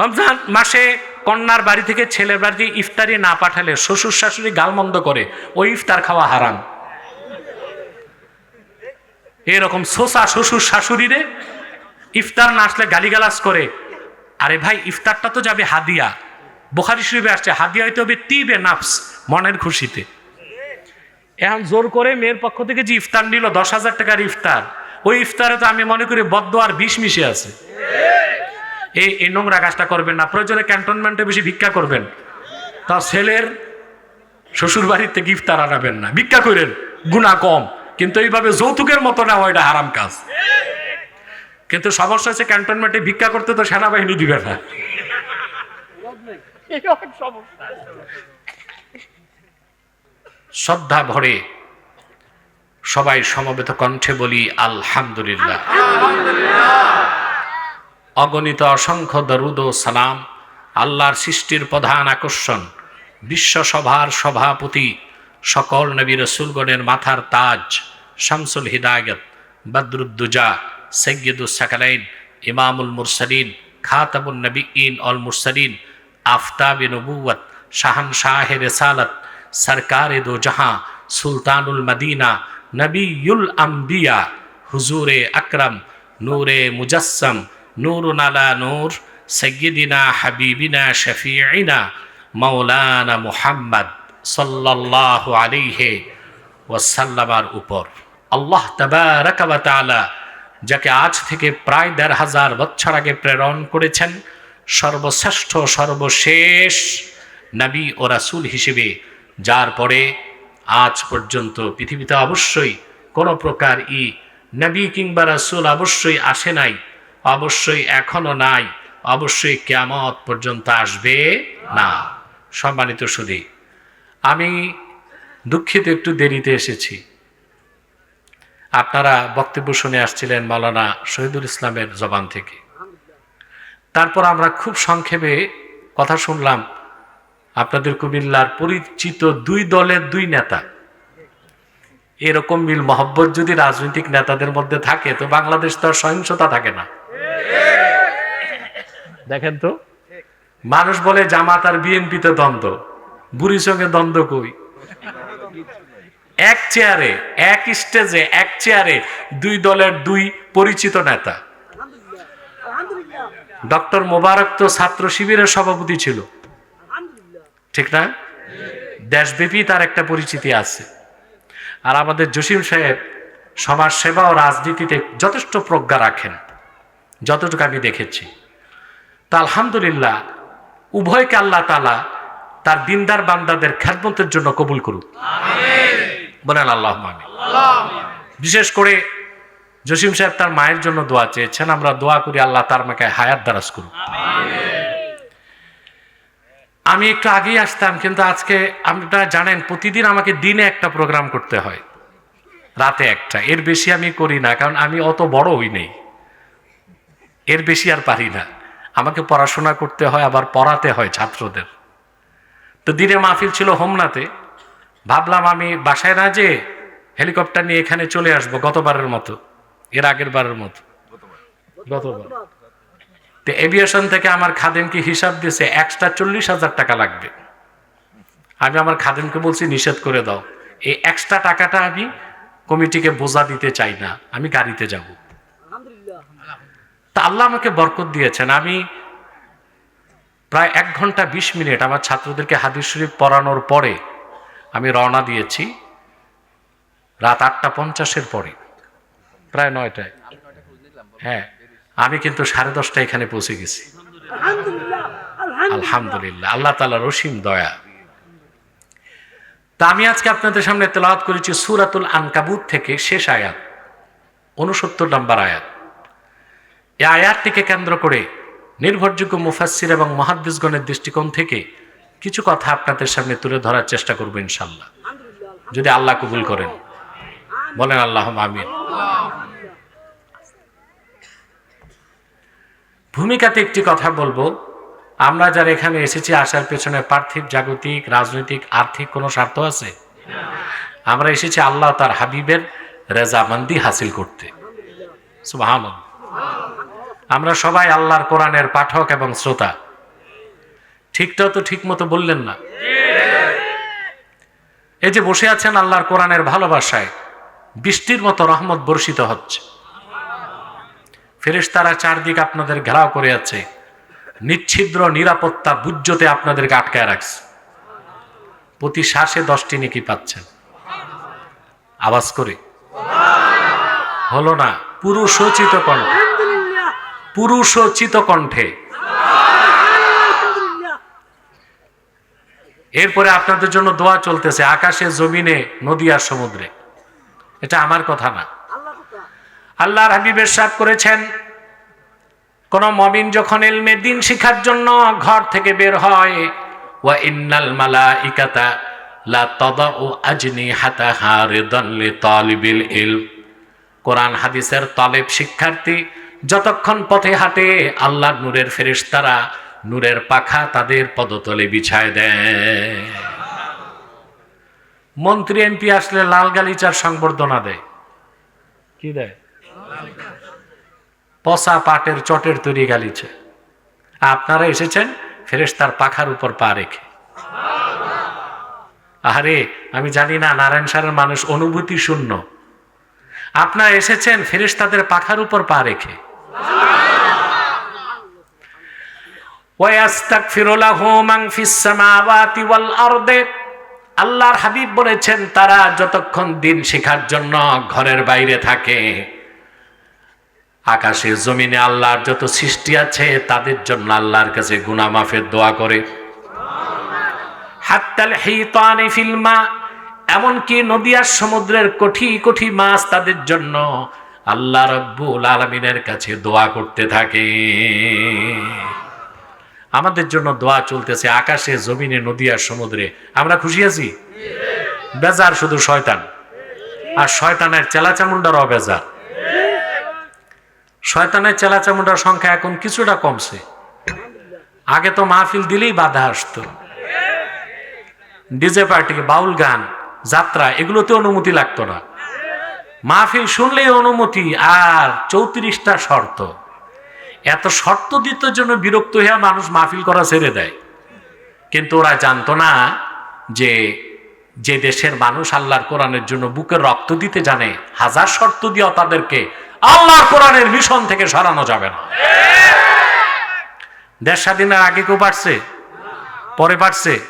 রমজান মাসে কন্যার বাড়ি থেকে ছেলের বাড়িতে ইফতারি না পাঠালে শ্বশুর শাশুড়ি গালমন্দ করে ওই ইফতার খাওয়া হারাম। এরকম সোসা শ্বশুর শাশুড়িরে ইফতার না আসলে গালিগালাজ করে। আরে ভাই, ইফতারটা তো যাবে হাদিয়া। বোখারি শরীফে আসছে, হাদিয়া হইতে হবে তিবে নাফস, মনের খুশিতে। এখন জোর করে মেয়ের পক্ষ থেকে যে ইফতার নিল, দশ হাজার টাকার ইফতার, ওই ইফতারে তো আমি মনে করি বদ্ধ আর বিষ মিশে আছে। এই এই নোংরা কাজটা করবেন না। প্রয়োজনে ক্যান্টনমেন্টে বেশি ভিক্ষা করবেন। তার ছেলের শ্বশুর বাড়ির থেকে ইফতার আনাবেন না। ভিক্ষা করেন গুণা কম। কিন্তু এইভাবে যৌতুকের মতো নেওয়া এটা হারাম কাজ। কিন্তু সমস্যা হচ্ছে ক্যান্টনমেন্টে ভিক্ষা করতে তো সেনাবাহিনী দিবে না। শ্রদ্ধা ভরে সবাই সমবেত কণ্ঠে বলি আলহামদুলিল্লাহ। অগণিত অসংখ্য দরুদ ও সালাম, আল্লাহর সৃষ্টির প্রধান আকর্ষণ, বিশ্বসভার সভাপতি, সকল নবী রসুলগণের মাথার তাজ, শামসুল হিদায়ত, বদরুদ্দুজা সৈয়দুল সাকালাইন, ইমামুল মুরসালিন খাতাবুল নবীন অল মুরসালিন, আফতাব নবুয়ত শাহান শাহ রেসালত, সরকার দো জাহাঁ, সুলতানুল মদিনা নবীল আম্বিয়া, হুজুরে আকরম, নূরে মুজস্সম নূর নালা নূর সৈয়দিনা হাবিবিনা শফিনা মৌলানা মুহাম্মদ সাল্লাহ আলিহে ওয়াসাল্লামার উপর। আল্লাহ ওয়া যাকে আজ থেকে প্রায় দেড় হাজার বছর আগে প্রেরণ করেছেন, সর্বশ্রেষ্ঠ, সর্বশেষ নবী ও রাসূল হিসেবে, যার পরে আজ পর্যন্ত পৃথিবীতে অবশ্যই কোনো প্রকার ই নবী কিংবা রাসূল অবশ্যই আসে নাই। অবশ্যই এখনও নাই, অবশ্যই কেয়ামত পর্যন্ত আসবে না। সম্মানিত সুধী আমি দুঃখিত, একটু দেরিতে এসেছি। আপনারা বক্তব্য শুনে আসছিলেন মাওলানা শহীদুল ইসলামের জবান থেকে। তারপর আমরা খুব সংক্ষেপে কথা শুনলাম আপনাদের কুমিল্লার পরিচিত দুই দলের দুই নেতা। এরকম মিল মহব্বত যদি রাজনৈতিক নেতাদের মধ্যে থাকে, তো বাংলাদেশ তো আর সহিংসতা থাকে না। দেখেন তো। মানুষ বলে জামাত আর বিএনপিতে দ্বন্দ্ব। বুড়ির সঙ্গে দ্বন্দ্ব কই? এক চেয়ারে, এক স্টেজে, এক চেয়ারে দুই দলের দুই পরিচিত নেতা। ডক্টর মোবারক তো ছাত্র শিবিরের সভাপতি ছিল। ঠিক না? দেশব্যাপী তার একটা পরিচিতি আছে। আর আমাদের জসিম সাহেব সমাজ সেবা ও রাজনীতিতে যথেষ্ট প্রজ্ঞা রাখেন। যতটুকু আমি দেখেছি। তা আলহামদুলিল্লাহ উভয়কে আল্লাহ তালা তার দিনদার বান্দাদের খ্যাতমতের জন্য কবুল করুক। বলেন আল্লাহ বিশেষ করে জসিম সাহেব তার মায়ের জন্য দোয়া চেয়েছেন আমরা দোয়া করি আল্লাহ তার মাকে হায়াত দারাজ করুক। আমি একটু আগেই আসতাম কিন্তু আজকে আপনারা জানেন প্রতিদিন আমাকে দিনে একটা প্রোগ্রাম করতে হয় রাতে একটা। এর বেশি আমি করি না কারণ আমি অত বড় হই নেই। এর বেশি আর পারি না। আমাকে পড়াশোনা করতে হয়, আবার পড়াতে হয় ছাত্রদের। তো দিনে মাহফিল ছিল হোমনাতে। ভাবলাম আমি বাসায় না যে হেলিকপ্টার নিয়ে এখানে চলে আসব গতবারের মতো, এর আগের বারের মতো। গতবার। তো এভিয়েশন থেকে আমার খাদেমকে হিসাব দিয়েছে এক্সট্রা চল্লিশ হাজার টাকা লাগবে। আমি আমার খাদেমকে বলছি, নিষেধ করে দাও। এই এক্সট্রা টাকাটা আমি কমিটিকে বোঝা দিতে চাই না, আমি গাড়িতে যাব। তা আল্লাহ আমাকে বরকত দিয়েছেন। আমি প্রায় এক ঘণ্টা বিশ মিনিট আমার ছাত্রদেরকে হাদিস শরীফ পড়ানোর পরে আমি রওনা দিয়েছি, রাত আটটা পঞ্চাশের পরে। প্রায় নয়টায়। হ্যাঁ আমি কিন্তু সাড়ে দশটা এখানে পৌঁছে গেছি। আলহামদুলিল্লাহ, আল্লাহ তালা রসিম দয়া। তা আমি আজকে আপনাদের সামনে তেলাওয়াত করেছি সুরাতুল আনকাবুত থেকে শেষ আয়াত উনসত্তর নম্বর আয়াত। এই আয়াতটিকে কেন্দ্র করে নির্ভরযোগ্য মুফাসির এবং মহাদ্দিসগণের দৃষ্টিকোণ থেকে কিছু কথা আপনাদের সামনে তুলে ধরার চেষ্টা করব ইনশাল্লাহ যদি আল্লাহ কবুল করেন। বলেন আল্লাহ আমিন। ভূমিকাতে একটি কথা বলব। আমরা যারা এখানে এসেছি, আসার পেছনে পার্থিব, জাগতিক, রাজনৈতিক, আর্থিক কোনো স্বার্থ আছে? আমরা এসেছি আল্লাহ তার হাবিবের রেজামান্দি হাসিল করতে। সুবাহ আমরা সবাই আল্লাহর কোরআনের পাঠক এবং শ্রোতা। ঠিকটাও তো ঠিক মতো বললেন না? এই যে বসে আছেন আল্লাহর কোরআনের ভালোবাসায়, বৃষ্টির মতো রহমত বর্ষিত হচ্ছে। ফেরেশতারা চারদিক আপনাদের ঘেরাও করে আছে। নিচ্ছিদ্র নিরাপত্তা বুজ্জতে আপনাদেরকে আটকায় রাখছে। প্রতি শ্বাসে দশটি নেকি পাচ্ছেন। আওয়াজ করে, হলো না, পুরুষোচিত কণ্ঠে। পুরুষোচিত কণ্ঠে এরপরে আপনাদের জন্য দোয়া চলতেছে, আকাশে, জমিনে, নদী আর সমুদ্রে। এটা আমার কথা না। আল্লাহর হাবিবের সাথ করেছেন, কোন মমিন যখন এলমে দিন শিখার জন্য ঘর থেকে বের হয়, ওয়া ইন্নাল মালাইকাতা লা তাদাউ আজনিহাতাহা রিদান লিতালিবিল ইলম। কোরআন, হাদিসের তলেব শিক্ষার্থী যতক্ষণ পথে হাঁটে আল্লাহর নূরের ফেরেশতারা, নূরের পাখা তাদের পদতলে বিছায় দেয়। মন্ত্রী, এমপি আসলে লাল গালিচার সংবর্ধনা দেয়। কি দেয়? পচা পাটের চটের তৈরি গালিছে আপনারা এসেছেন, ফেরেশতার পাখার উপর পা রেখে। আরে আমি জানি না, নারায়ণ সারের মানুষ অনুভূতি শূন্য। আপনারা এসেছেন, ফেরেশতাদের পাখার উপর পা রেখে। আল্লাহর হাবিব বলেছেন, তারা যতক্ষণ দিন শেখার জন্য ঘরের বাইরে থাকে, আকাশে, জমিনে আল্লাহর যত সৃষ্টি আছে, তাদের জন্য আল্লাহর কাছে গুনাহ মাফের দোয়া করে। এমনকি নদী আর সমুদ্রের কোঠি কোঠি মাছ তাদের জন্য আল্লাহ রব্বুল আলমিনের কাছে দোয়া করতে থাকে। আমাদের জন্য দোয়া চলতেছে আকাশে, জমিনে, নদী আর সমুদ্রে। আমরা খুশি আছি? বেজার শুধু শয়তান। আর শয়তানের চেলাচামুন্ডারও বেজার। শয়তানের চেলাচামুন্ডার সংখ্যা এখন কিছুটা কমছে। আগে তো মাহফিল দিলেই বাধা আসতো। ডিজে পার্টি বাউল গান, যাত্রা, এগুলোতে অনুমতি লাগতো না। মাহফিল শুনলেই অনুমতি আর চৌত্রিশটা শর্ত। এত শর্ত দিত জন্য বিরক্ত হয়ে মানুষ মাহফিল করা ছেড়ে দেয়। কিন্তু ওরা জানতো না যে যে দেশের মানুষ আল্লাহর কোরআনের জন্য বুকের রক্ত দিতে জানে, হাজার শর্ত দিয়েও তাদেরকে আল্লাহর কোরআনের মিশন থেকে সরানো যাবে না। দেশ স্বাধীনের আগে কেউ পারছে? পরে পারছে?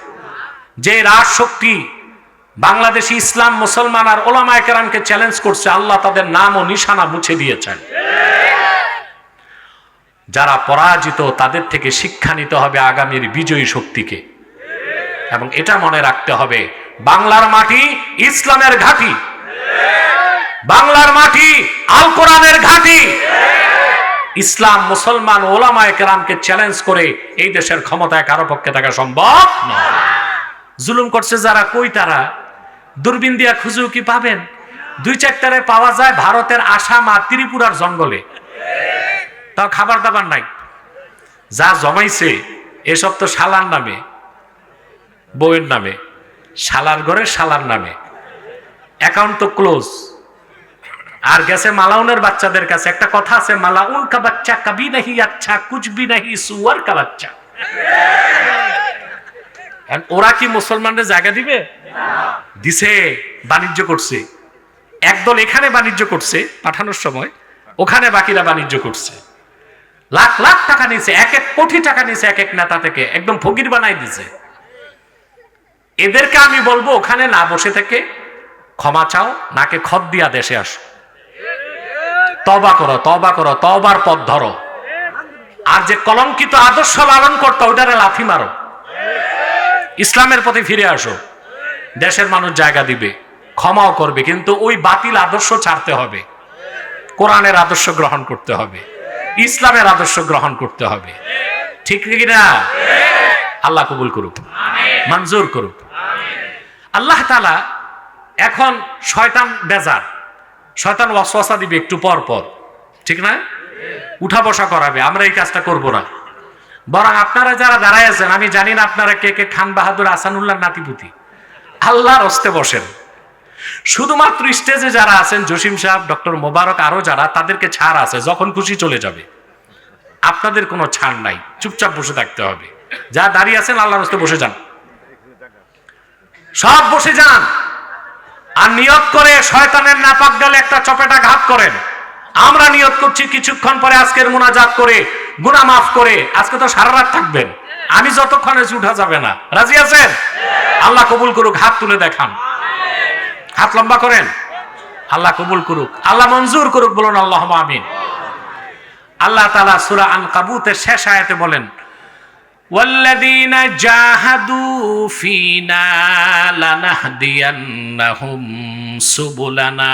যে রাজ শক্তি বাংলাদেশি ইসলাম মুসলমান আর ওলামা একরামকে চ্যালেঞ্জ করছে, আল্লাহ তাদের নাম ও নিশানা মুছে দিয়েছেন। যারা পরাজিত, তাদের থেকে শিক্ষা নিতে হবে আগামীর বিজয়ী শক্তিকে। এবং এটা মনে রাখতে হবে, বাংলার মাটি ইসলামের ঘাঁটি। বাংলার মাটি আল কোরআনের ঘাঁটি। ইসলাম মুসলমান ওলামায় কেরামকে চ্যালেঞ্জ করে এই দেশের ক্ষমতায় কারও পক্ষে থাকা সম্ভব নয়। জুলুম করছে যারা, কই তারা? দূরবীন দিয়া খুঁজেও কি পাবেন? দুই চারটারে পাওয়া যায় ভারতের আসাম আর ত্রিপুরার জঙ্গলে। তাও খাবার দাবার নাই। যা জমাইছে, এসব তো শালার নামে, বউয়ের নামে, শালার ঘরে শালার নামে। অ্যাকাউন্ট তো ক্লোজ। আর গেছে মালাউনের বাচ্চাদের কাছে। একটা কথা আছে, মালাউন কা বাচ্চা, কবি নাহি আচ্ছা ভি নাহি, সুয়ার কা বাচ্চা। ওরা কি মুসলমানদের জায়গা দিবে? দিছে, বাণিজ্য করছে। একদল এখানে বাণিজ্য করছে পাঠানোর সময়, ওখানে বাকিরা বাণিজ্য করছে। লাখ লাখ টাকা নিছে এক এক কোটি টাকা নিছে এক এক নেতা থেকে, একদম ফকির বানাই দিছে। এদেরকে আমি বলব, ওখানে না বসে থেকে ক্ষমা চাও, নাকে খদ দিয়া দেশে আসো। তবা করো তবা করো তবার পথ ধরো। আর যে কলঙ্কিত আদর্শ লালন করতো ওটারে লাথি মারো। ইসলামের পথে ফিরে আসো। দেশের মানুষ জায়গা দিবে, ক্ষমাও করবে, কিন্তু ওই বাতিল আদর্শ ছাড়তে হবে। কোরআনের আদর্শ গ্রহণ করতে হবে, ইসলামের আদর্শ গ্রহণ করতে হবে। ঠিক না আল্লাহ কবুল করুক, মঞ্জুর করুক। আল্লাহ তালা এখন শয়তান বেজার, শয়তান ওয়াসওয়াসা দিবে একটু পর পর। ঠিক না? উঠা বসা করাবে, আমরা এই কাজটা করব না। বরং আপনারা যারা দাঁড়ায় আছেন, আমি জানি না আপনারা কে কে খান বাহাদুর আসানুল্লাহ নাতিপুতি। আল্লাহর হস্তে বসেন। শুধুমাত্র স্টেজে যারা আছেন, জসিম সাহেব, ডক্টর মোবারক, আরও যারা, তাদেরকে ছাড় আছে, যখন খুশি চলে যাবে। আপনাদের কোনো ছাড় নাই, চুপচাপ বসে থাকতে হবে। যা দাঁড়িয়ে আছেন, আল্লাহর হস্তে বসে যান। সব বসে যান। আর নিয়ত করে শয়তানের নাপাক গেলে একটা চপেটা ঘাত করেন। আমরা নিয়ত করছি কিছুক্ষণ পরে আজকের মুনাজাত করে। গুনাহ মাফ করে আজকে তো সারা রাত থাকবেন আমি যতক্ষণে উঠা যাবে না রাজি আছেন আল্লাহ কবুল করুক হাত তুলে দেখান হাত লম্বা করেন আল্লাহ কবুল করুক আল্লাহ মঞ্জুর করুক বলুন আল্লাহ আমিন আল্লাহ তালা সুরা আন কাবুতের শেষ আয়াতে বলেন والذين جاهدوا فينا لنهدينهم سبلنا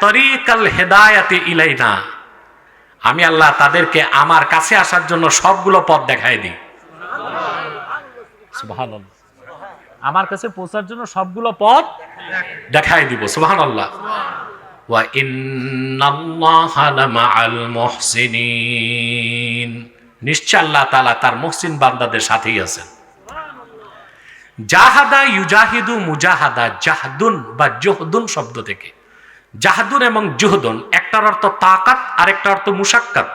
তরিকাল আমি আল্লাহ তাদেরকে আমার কাছে আসার জন্য সবগুলো পথ দেখায় দিই। আমার কাছে পৌঁছার জন্য সবগুলো পথ দেখাই দিব। নিশ্চয় আল্লাহ তাআলা তার বান্দাদের সাথেই আছেন। মুজাহাদা জাহদুন বা শব্দ থেকে। জাহাদুন এবং জুহদুন, একটার অর্থ তাকাত আর একটা অর্থ মুসাক্কাত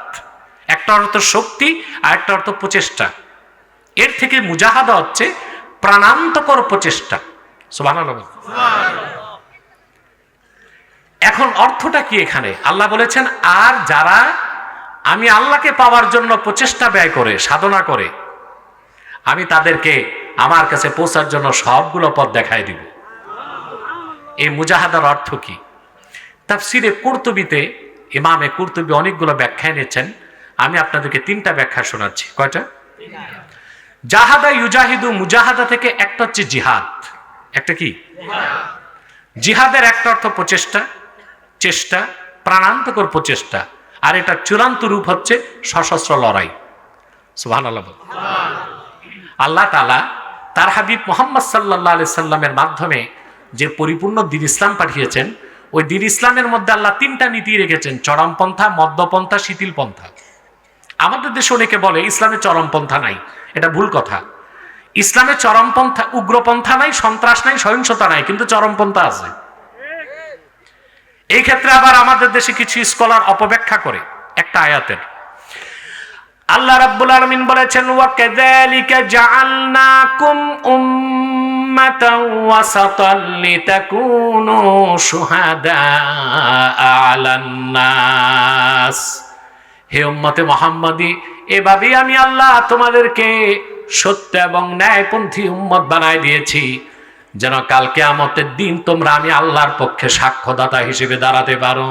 একটা অর্থ শক্তি আর একটা অর্থ প্রচেষ্টা। এর থেকে মুজাহাদা হচ্ছে প্রাণান্তকর প্রচেষ্টা। এখন অর্থটা কি এখানে? আল্লাহ বলেছেন, আর যারা আমি আল্লাহকে পাওয়ার জন্য প্রচেষ্টা ব্যয় করে, সাধনা করে, আমি তাদেরকে আমার কাছে পৌঁছার জন্য সবগুলো পথ দেখাই দিব। এই মুজাহাদার অর্থ কি? তাফসিরে কুর্তুবিতে, ইমামে কুর্তুবি অনেকগুলো ব্যাখ্যা এনেছেন। আমি আপনাদেরকে তিনটা ব্যাখ্যা শোনাচ্ছি। কয়টা? জাহাদা ইউজাহিদু মুজাহাদা থেকে একটা হচ্ছে জিহাদ। একটা কি? জিহাদের একটা অর্থ প্রচেষ্টা, চেষ্টা, প্রাণান্তকর প্রচেষ্টা। আর এটা চূড়ান্ত রূপ হচ্ছে সশস্ত্র লড়াই। সুহান আল্লাহ আল্লাহ তালা তার হাবিব মোহাম্মদ সাল্লাহ সাল্লামের মাধ্যমে যে পরিপূর্ণ দিন ইসলাম পাঠিয়েছেন ওই দিন ইসলামের মধ্যে আল্লাহ তিনটা নীতি রেখেছেন, চরমপন্থা মদ্যপন্থা শিথিল পন্থা আমাদের দেশে অনেকে বলে, ইসলামে চরমপন্থা নাই। এটা ভুল কথা। ইসলামে চরমপন্থা, উগ্রপন্থা নাই, সন্ত্রাস নাই, সহিংসতা নাই, কিন্তু চরমপন্থা আছে। এই ক্ষেত্রে আবার আমাদের দেশে কিছু স্কলার অপব্যাখ্যা করে, একটা আয়াতের। আল্লাহ রাব্বুল আলামিন বলেছেন ওয়া কাযালিকা জাআলনাকুম উম্মাতান ওয়াসাতান লিতাকুনু শুহাদা আলান নাস। হে উম্মতে মুহাম্মাদি, এভাবেই আমি আল্লাহ তোমাদেরকে সত্য এবং ন্যায়পন্থী উম্মত বানায় দিয়েছি। যেন কালকে আমতের দিন তোমরা আমি আল্লাহর পক্ষে সাক্ষ্যদাতা হিসেবে দাঁড়াতে পারো।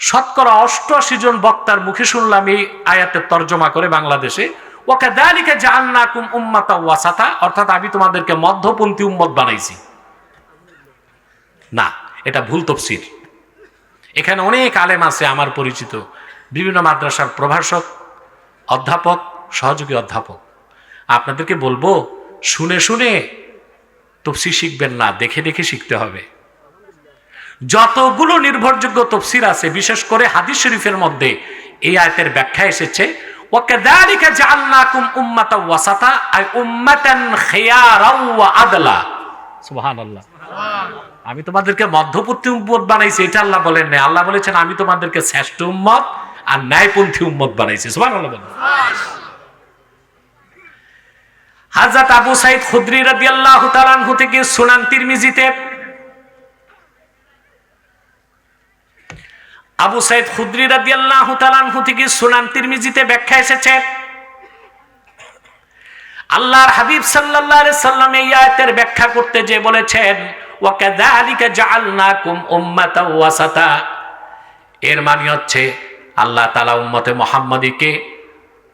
শতকরা অষ্টআশি জন বক্তার মুখে শুনলাম এই আয়াতের তর্জমা করে বাংলাদেশে। ওকে দালিকে জাহান্নাকুম উম্মাতা ওয়াসাতা, অর্থাৎ আমি তোমাদেরকে মধ্যপন্থী উম্মত বানাইছি। না, এটা ভুল তফসির। এখানে অনেক আলেম আছে আমার পরিচিত, বিভিন্ন মাদ্রাসার প্রভাষক, অধ্যাপক, সহযোগী অধ্যাপক। আপনাদেরকে বলব, শুনে শুনে তফসির শিখবেন না, দেখে দেখে শিখতে হবে। যতগুলো নির্ভরযোগ্য তফসির আছে, বিশেষ করে হাদিস শরীফের মধ্যে, এই আয়তের ব্যাখ্যা এসেছে আমি তোমাদেরকে মধ্যপন্থী উম্মত বানাইছি, এটা আল্লাহ বলেন না আল্লাহ বলেছেন, আমি তোমাদেরকে শ্রেষ্ঠ উম্মত আর ন্যায়পন্থী উম্মত বানাইছি। সুবাহ হাজাত আবু সাইদ খুদ্রি রাদিয়াল্লাহু তাআলা থেকে সুনান তিরমিজিতে আবু সাইদ খুদরি রাদিয়াল্লাহু তাআলা আনহু থেকে সুনান তিরমিজিতে ব্যাখ্যা এসেছে। আল্লাহর হাবিব সাল্লাল্লাহু আলাইহি সাল্লাম এই আয়াতের ব্যাখ্যা করতে যে বলেছেন, ওয়া কাযালিকা জাআলনাকুম উম্মাতাও ওয়াসাতা। এর মানে হচ্ছে, আল্লাহ তাআলা উম্মতে মুহাম্মাদীকে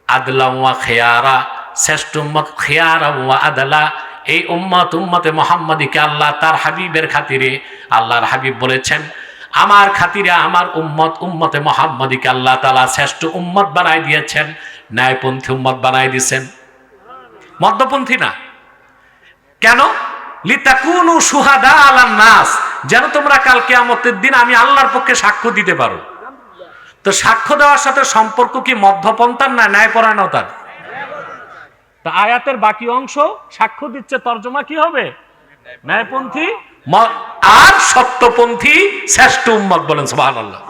আদলা ওয়া খিয়ারা, শ্রেষ্ঠ উম্মত খিয়ারা ওয়া আদলা। এই উম্মত উম্মতে মোহাম্মদীকে আল্লাহ তার হাবিবের খাতিরে আল্লাহর হাবিব বলেছেন আমার খাতিরে আমার উম্মত, উম্মতে মোহাম্মদীকে আল্লাহ তালা শ্রেষ্ঠ উম্মত বানাই দিয়েছেন, ন্যায়পন্থী উম্মত বানাই দিয়েছেন। মদ্যপন্থী না। কেন? লিতাকুনু সুহাদা আলান যেন তোমরা কাল কেয়ামতের দিন আমি আল্লাহর পক্ষে সাক্ষ্য দিতে পারো। তো সাক্ষ্য দেওয়ার সাথে সম্পর্ক কি মধ্যপন্থার না ন্যায়পরায়ণতার? তা আয়াতের বাকি অংশ সাক্ষ্য দিচ্ছে, তর্জমা কি হবে? ন্যায়পন্থী আর সত্যপন্থী শ্রেষ্ঠ উম্মত বলেন সুবহানাল্লাহ।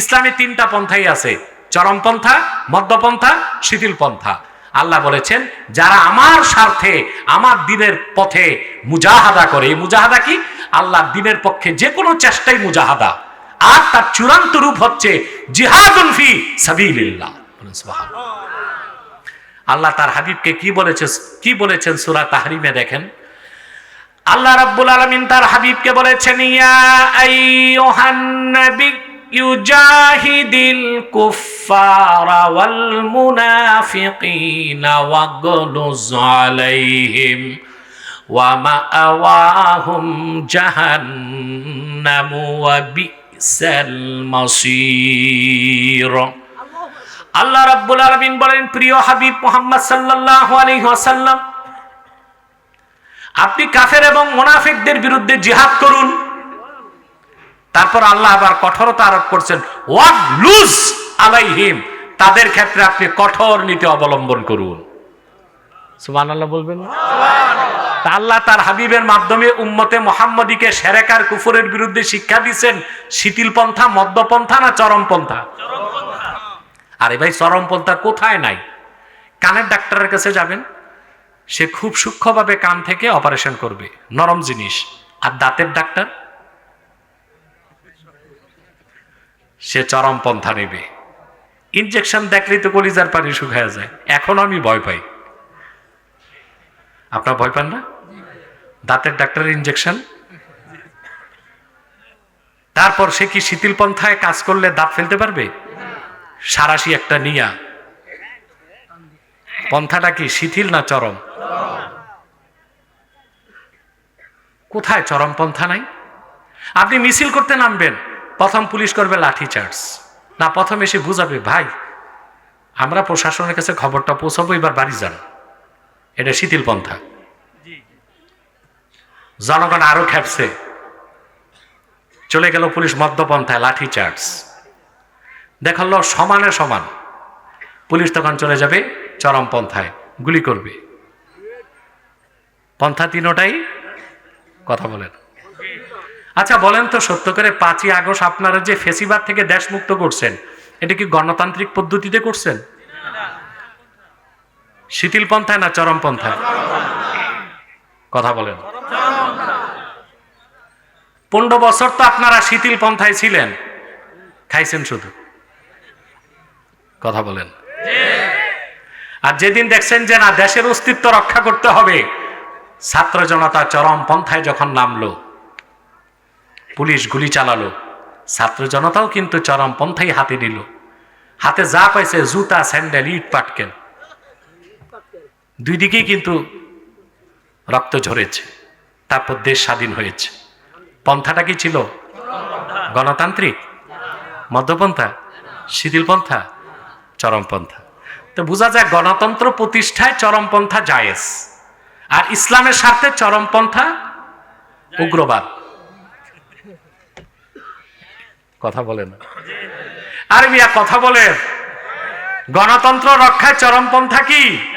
ইসলামে তিনটা পন্থাই আছে চরমপন্থা মধ্যপন্থা শিথিল পন্থা। আল্লাহ বলেছেন যারা আমার স্বার্থে আমার দিনের পথে মুজাহাদা করে এই মুজাহাদা কি? আল্লাহ দিনের পক্ষে যে কোনো চেষ্টাই মুজাহাদা। আর তার চূড়ান্ত রূপ হচ্ছে জিহাদুন ফি সাবিলিল্লাহ। আল্লাহ তার হাবিবকে কি বলেছে কি বলেছেন সূরা তাহরিমে দেখেন? আল্লাহ রাব্বুল আলামিন তার হাবিবকে বলেছেন ইয়া আইয়ুহান নাবিয়্যু জাহিদিল কুফফারা ওয়াল মুনাফিকিনা ওয়াগলুজ আলাইহিম ওয়া মাআওয়াহুম জাহান্নামু ওয়া বিসাল মাসীর। আল্লাহ রাব্বুল আলামিন বলেন প্রিয় হাবিব মুহাম্মদ সাল্লাল্লাহু আলাইহি ওয়াসাল্লাম আপনি কাফের এবং মোনাফিকদের বিরুদ্ধে জিহাদ করুন। তারপর আল্লাহ আবার কঠোরতা আরোপ করছেন ওয়াট লুজ আলাইহিম। তাদের ক্ষেত্রে আপনি কঠোর নীতি অবলম্বন করুন। সুবহানাল্লাহ বলবেন আল্লাহ তার হাবিবের মাধ্যমে উম্মতে মোহাম্মদীকে সেরেকার কুফরের বিরুদ্ধে শিক্ষা দিচ্ছেন শিথিল পন্থা মদ্যপন্থা না চরমপন্থা। আরে ভাই চরমপন্থা কোথায় নাই? কানের ডাক্তারের কাছে যাবেন? সে খুব সূক্ষ্মভাবে কান থেকে অপারেশন করবে। নরম জিনিস। আর দাঁতের ডাক্তার? সে চরম পন্থা নেবে। ইনজেকশন দেখলেই তো কলিজার পানি শুকায় যায়। এখন আমি ভয় পাই। আপনার ভয় পান না? দাঁতের ডাক্তারের ইনজেকশন? তারপর সে কি শিথিল পন্থায় কাজ করলে দাঁত ফেলতে পারবে? সারাশি একটা নিয়া। পন্থাটা কি শিথিল না চরম? কোথায় চরম পন্থা নাই? আপনি মিছিল করতে নামবেন, প্রথম পুলিশ করবে লাঠি চার্জ। না, প্রথম এসে বুঝাবে, ভাই, আমরা প্রশাসনের কাছে খবরটা পৌঁছাবো, এবার বাড়ি যান। এটা শিথিল পন্থা। জনগণ আরও খেপছে। চলে গেল পুলিশ মদ্যপন্থায় লাঠি চার্জ। দেখাল সমানে সমান। পুলিশ তখন চলে যাবে চরম পন্থায় গুলি করবে। পন্থা তিনোটাই কথা বলেন। আচ্ছা বলেন তো সত্য করে পাঁচই আগস্ট আপনারা যে ফেসিবাদ থেকে দেশ মুক্ত করছেন, এটা কি গণতান্ত্রিক পদ্ধতিতে করছেন? শিথিল পন্থায় না চরম পন্থায় কথা বলেন। পনেরো বছর তো আপনারা শিথিল পন্থায় ছিলেন, খাইছেন শুধু। কথা বলেন। আর যেদিন দেখছেন যে না, দেশের অস্তিত্ব রক্ষা করতে হবে ছাত্র জনতা চরম পন্থায় যখন নামলো, পুলিশ গুলি চালালো ছাত্র জনতাও কিন্তু চরম পন্থাই হাতে নিল। হাতে যা পাইছে, জুতা, স্যান্ডেল, ইট পাটকেল। দুই দিকেই কিন্তু রক্ত ঝরেছে, তারপর দেশ স্বাধীন হয়েছে। পন্থাটা কি ছিল? গণতান্ত্রিক? মধ্যপন্থা? শিথিলপন্থা? চরমপন্থা। তো বোঝা যায় গণতন্ত্র প্রতিষ্ঠায় চরমপন্থা জায়েজ। আর ইসলামের স্বার্থে চরমপন্থা, উগ্রবাদ। কথা বলে না। আর মিয়া, কথা বলেন গণতন্ত্র রক্ষায় চরমপন্থা কি?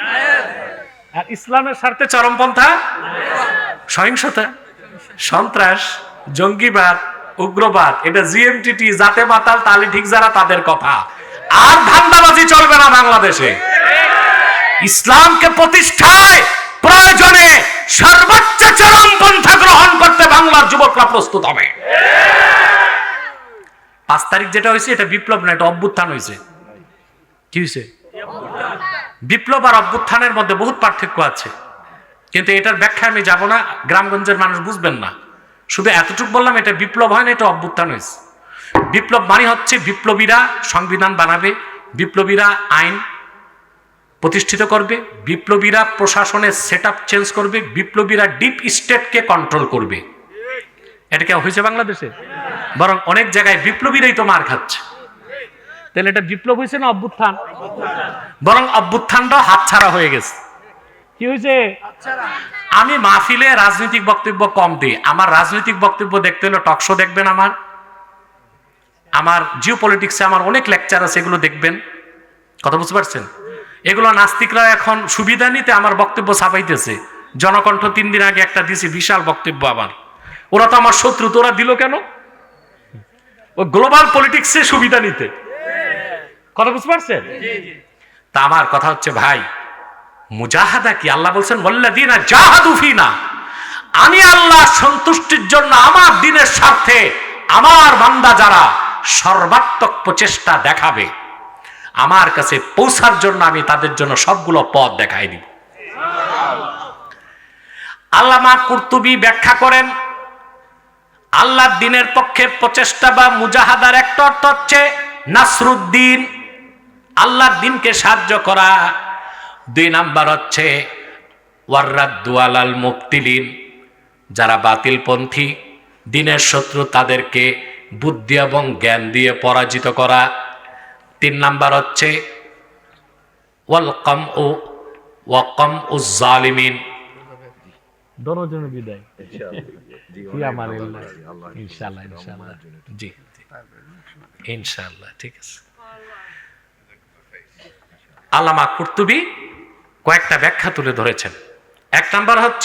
আর ইসলামের স্বার্থে চরমপন্থা? সহিংসতা, সন্ত্রাস, জঙ্গিবাদ, উগ্রবাদ। এটা জিএমটিটি জাতে মাতাল, তালি ঠিক যারা, তাদের কথা। আর ধান্দাবাজি চলবে না বাংলাদেশে। ইসলামকে প্রতিষ্ঠায় প্রয়োজনে সর্বোচ্চ চরমপন্থা গ্রহণ করতে বাংলার যুবকরা প্রস্তুত হবে। পাঁচ তারিখ যেটা হয়েছে, এটা বিপ্লব না, এটা অভ্যুত্থান হয়েছে। কি হয়েছে? বিপ্লব আর অভ্যুত্থানের মধ্যে বহুত পার্থক্য আছে। কিন্তু এটার ব্যাখ্যা আমি যাব না, গ্রামগঞ্জের মানুষ বুঝবেন না। শুধু এতটুকু বললাম, এটা বিপ্লব হয় না, এটা অভ্যুত্থান হয়েছে। বিপ্লব মানে হচ্ছে বিপ্লবীরা সংবিধান বানাবে, বিপ্লবীরা আইন প্রতিষ্ঠিত করবে বিপ্লবীরা প্রশাসনের সেট চেঞ্জ করবে বিপ্লবীরা ডিপ স্টেটকে কন্ট্রোল করবে। এটা কি হয়েছে বাংলাদেশে? বরং অনেক জায়গায় বিপ্লবীরাই তো মার খাচ্ছে। তাহলে এটা বিপ্লব হয়েছে না অভ্যুত্থান? বরং অভ্যুত্থানটা হাতছাড়া হয়ে গেছে। কি হয়েছে? আমি মাহফিলে রাজনৈতিক বক্তব্য কম দিই। আমার রাজনৈতিক বক্তব্য দেখতে হলে টকশো দেখবেন আমার। আমার জিও পলিটিক্সে আমার অনেক লেকচার আছে এগুলো দেখবেন। কথা বুঝতে পারছেন? এগুলো নাস্তিকরা এখন সুবিধা নিতে আমার বক্তব্য ছাপাইতেছে। জনকণ্ঠ তিন দিন আগে একটা দিছি বিশাল বক্তব্য আমার ওরা তো আমার শত্রু তোরা দিল কেন? ও গ্লোবাল পলিটিক্সে সুবিধা নিতে। কথা বুঝতে পারছেন? তা আমার কথা হচ্ছে ভাই মুজাহাদা কি? আল্লাহ বলছেন ওয়াল্লাযীনা জাহাদু ফিনা। আমি আল্লাহ সন্তুষ্টির জন্য আমার দিনের স্বার্থে আমার বান্দা যারা সর্বাত্মক প্রচেষ্টা দেখাবে আমার কাছে পৌঁছার জন্য আমি তাদের জন্য সবগুলো পথ দেখাই দিব। আল্লামা কুর্তুবি ব্যাখ্যা করেন আল্লাহর দিনের পক্ষে প্রচেষ্টা বা মুজাহাদার একটা অর্থ হচ্ছে নাসরুদ্দিন। আল্লাহর দিনকে সাহায্য করা। দুই নাম্বার হচ্ছে ওয়ার্রাদ্দুয়ালাল মুক্তিলিন যারা বাতিলপন্থী, দিনের শত্রু তাদেরকে বুদ্ধি এবং জ্ঞান দিয়ে পরাজিত করা। তিন নাম্বার হচ্ছে ওয়ালকম ও ওয়াকম উজ জালিমিন। দনজনের বিদায়। ইনশাআল্লাহ। ইনশাআল্লাহ জি জি। ইনশাআল্লাহ ঠিক আছে। আল্লামা কুর্তুবি কয়েকটা ব্যাখ্যা তুলে ধরেছেন। এক নাম্বার হচ্ছে